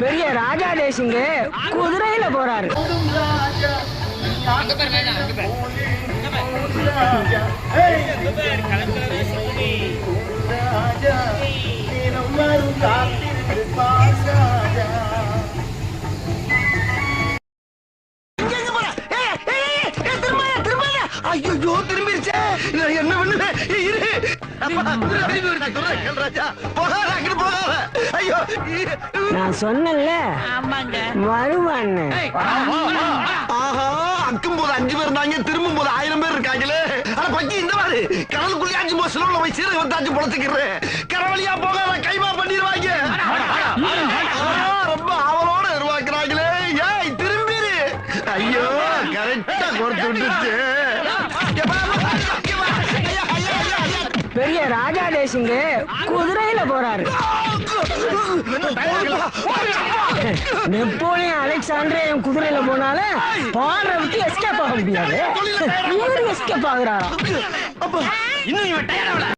பெரிய ராஜா தேசிங்க குதிரையில போறாரு. ஐயோ திரும்பிருச்சே. என்ன பண்ணுவேன்? இரு. போகாத, அங்கிட்டு நான் சொன்னேன்ல. வருவான்னு. ஆஹா அக்கும் போது அஞ்சு பேர் இருந்தாங்க திரும்பும் போது ஆயிரம் பேர் இருக்காங்களே. அட பக்கி இந்த மாதிரி கடலுக்குள்ளே அஞ்சு போது சிலவுல போய் சீரக வந்தாச்சு பொழச்சுக்கிறேன் கடவழியா போகாத கைமா பண்ணிடுவாங்க. ஆஹா, ரொம்ப ஆவலோட உருவாக்குறாங்களே ஏய் திரும்பிரு ஐயோ கரெக்டா கொடுத்து விட்டுச்சு. பெரிய ராஜா தேசிங்க குதிரையில போறாரு. நெப்போலியன் அலெக்சாண்டர் என் குதிரையில போனாலும் பாடுற விட்டு எஸ்கேப் ஆக முடியாது. எஸ்கேப் ஆகுறாராம். அப்பா இன்னும் இவன் டயர்ட்